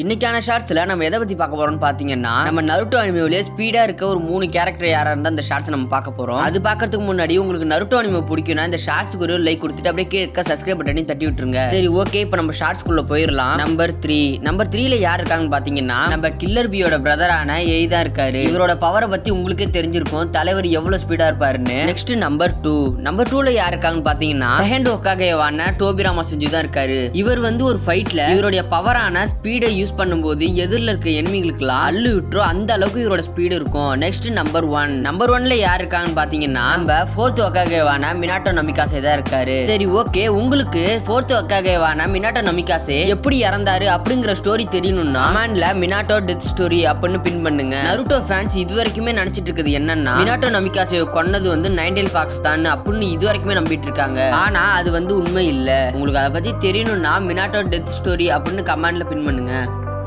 இன்னைக்கான ஷார்ட்ஸில் நம்ம எதை பத்தி பார்க்க போறோம்னு பார்த்தீங்கன்னா நம்ம நருட்டோ அனிமேவிலே ஸ்பீடாக இருக்க ஒரு மூணு கேரக்டர் யாராக இருந்தால் அந்த ஷார்ட்ஸ் நம்ம பார்க்க போறோம். அது பார்க்கறதுக்கு முன்னாடி உங்களுக்கு நருட்டோ அனிமே பிடிக்கும்னா இந்த ஷார்ட்ஸ்க்கு ஒரு லைக் கொடுத்துட்டு அப்படியே கீழே சப்ஸ்கிரைப் பட்டனையும் தட்டி விட்டுருங்க. சரி ஓகே இப்போ நம்ம ஷார்ட்ஸ்குள்ள போயிடலாம். நம்பர் த்ரீ நம்பர் த்ரீல யார் இருக்காங்கன்னு பார்த்தீங்கன்னா நம்ம கில்லர் பியோட பிரதரான எய் தான் இருக்காரு. இவரோட பவரை பற்றி உங்களுக்கே தெரிஞ்சிருக்கும். தலைவர் எவ்வளோ ஸ்பீடாக இருப்பாருன்னு. நெக்ஸ்ட் நம்பர் டூ நம்பர் டூல யார் இருக்காங்கன்னு பார்த்தீங்கன்னா செகண்ட் ஒக்காகேவான டோபிராமா செஞ்சு தான் இருக்காரு. இவர் வந்து ஒரு ஃபைட்ல இவருடைய பவரான ஸ்பீடை யூஸ் பண்ணும்போது எதிரில் இருக்க எனிமிகளுக்குலாம் அள்ளு விட்டுரும். அந்த அளவுக்கு இவரோட ஸ்பீடு இருக்கும். நெக்ஸ்ட் நம்பர் ஒன் நம்பர் ஒன்ல யார் இருக்காங்கன்னு பாத்தீங்கன்னா நம்ம ஃபோர்த் ஒக்காகேவான மினாட்டோ நமிகாசே தான் இருக்காரு. சரி ஓகே உங்களுக்கு ஃபோர்த் ஒக்காகேவான மினாட்டோ நமிகாசே எப்படி இறந்தாரு அப்படிங்கிற ஸ்டோரி தெரியணும்னா கமெண்ட்ல மினாட்டோ டெத் ஸ்டோரி அப்படின்னு பின் பண்ணுங்க. நருட்டோ ஃபேன்ஸ் இது வரைக்குமே நினைச்சிட்டு இருக்குது என்னன்னா மினாட்டோ நமிகாசே கொன்னது வந்து நைன்டேல் ஃபாக்ஸ் தான் அப்படின்னு இது வரைக்குமே நம்பிட்டு இருக்காங்க. ஆனா அது வந்து உண்மை இல்ல. உங்களுக்கு அதை பத்தி தெரியணும்னா மினாட்டோ டெத் ஸ்டோரி அப்படின்னு கமெண்ட்ல பின் பண்ணுங்க.